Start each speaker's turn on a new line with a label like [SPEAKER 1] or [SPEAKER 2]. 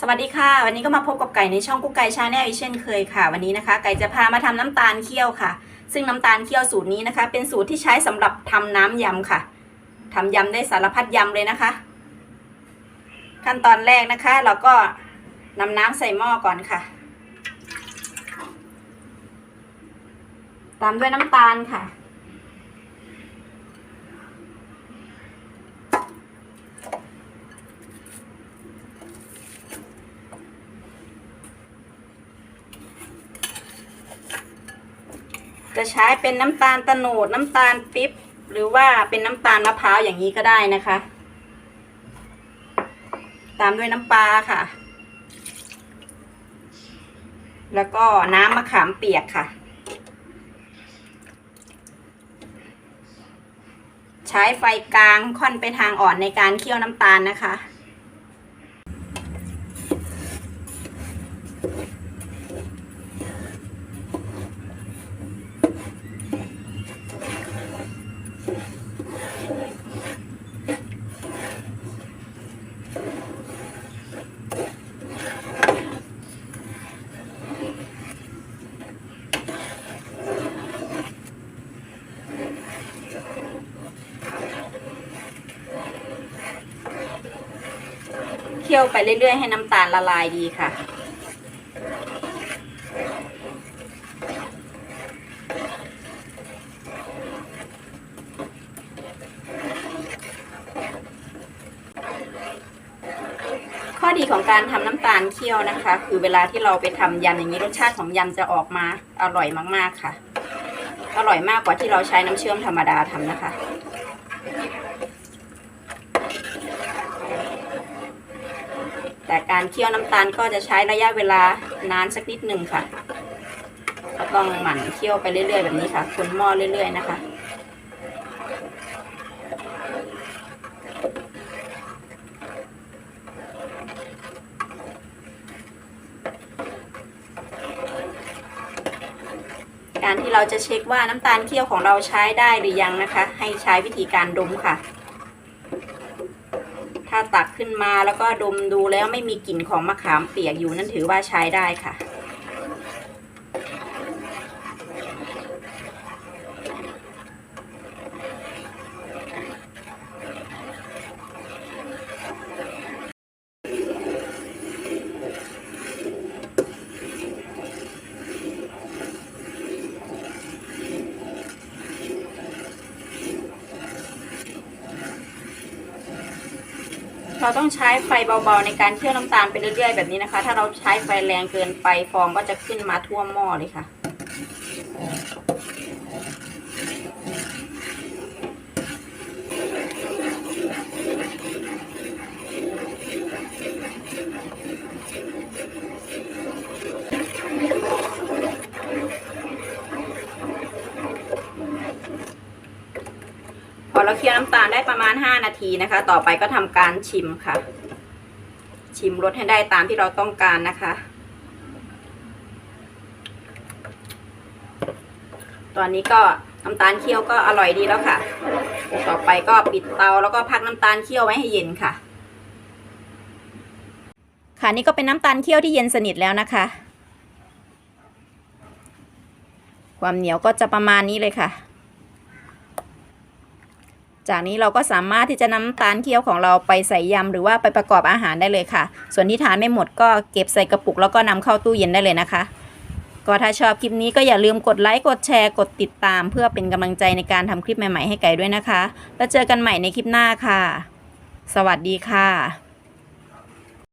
[SPEAKER 1] สวัสดีค่ะ วันนี้ก็มาพบกับไก่ในช่องกุ๊กไก่ชาแนลอีกเช่นเคยค่ะ วันนี้นะคะ ไก่จะพามาทำน้ำตาลเคี่ยวค่ะ ซึ่งน้ำตาลเคี่ยวสูตรนี้นะคะ เป็นสูตรที่ใช้สำหรับทำน้ำยำค่ะทำยำได้สารพัดยำเลยนะคะ ขั้นตอนแรกนะคะ เราก็นำน้ำใส่หม้อก่อนค่ะ ตามด้วยน้ำตาลค่ะ จะใช้เป็นน้ำตาลตะโนดน้ำตาลปิ๊บหรือว่าเป็นน้ำตาลมะพร้าวอย่างนี้ก็ได้นะคะ ตามด้วยน้ำปลาค่ะ แล้วก็น้ำมะขามเปียกค่ะ ใช้ไฟกลางค่อนไปทางอ่อนในการเคี่ยวน้ำตาลนะคะ เคี่ยวไปเรื่อยๆ ให้น้ำตาลละลายดีค่ะ ข้อดีของการทำน้ำตาลเคี่ยวนะคะ คือเวลาที่เราไปทำยำอย่างนี้รสชาติของยำจะออกมาอร่อยมากๆค่ะ อร่อยมากกว่าที่เราใช้น้ำเชื่อมธรรมดาทำนะคะ แต่การเคี่ยวน้ำตาลก็จะใช้ระยะเวลานานสักนิดหนึ่งค่ะ ก็ต้องหมั่นเคี่ยวไปเรื่อยๆแบบนี้ค่ะคนหม้อเรื่อย ๆ นะคะการที่เราจะเช็คว่าน้ำตาลเคี่ยวของเราใช้ได้หรือยังนะคะ ให้ใช้วิธีการดมค่ะ ถ้าตักขึ้นมาแล้วก็ดมดูแล้วไม่มีกลิ่นของมะขามเปียกอยู่นั่นถือว่าใช้ได้ค่ะ เราต้องใช้ไฟเบาๆในการเคี่ยวน้ำตาลไปเรื่อยๆแบบนี้นะคะ ถ้าเราใช้ไฟแรงเกินไปฟองก็จะขึ้นมาท่วมหม้อเลยค่ะ พอเราเคี่ยวน้ำตาลได้ประมาณ 5 นาทีนะคะ ต่อไปก็ทำการชิมค่ะ ชิมรสให้ได้ตามที่เราต้องการนะคะ ตอนนี้ก็น้ำตาลเคี่ยวก็อร่อยดีแล้วค่ะ ต่อไปก็ปิดเตาแล้วก็พักน้ำตาลเคี่ยวไว้ให้เย็นค่ะ ค่ะนี่ก็เป็นน้ำตาลเคี่ยวที่เย็นสนิทแล้วนะคะ ความเหนียวก็จะประมาณนี้เลยค่ะ จากนี้เราก็สามารถที่จะนำน้ำตาลเคี่ยวของเราไปใส่ยำหรือว่าไปประกอบอาหารได้เลยค่ะ ส่วนที่ทานไม่หมดก็เก็บใส่กระปุกแล้วก็นำเข้าตู้เย็นได้เลยนะคะ ก็ถ้าชอบคลิปนี้ก็อย่าลืมกดไลค์กดแชร์กดติดตาม เพื่อเป็นกำลังใจในการทำคลิปใหม่ๆให้ไก่ด้วยนะคะ แล้วเจอกันใหม่ในคลิปหน้าค่ะ สวัสดีค่ะ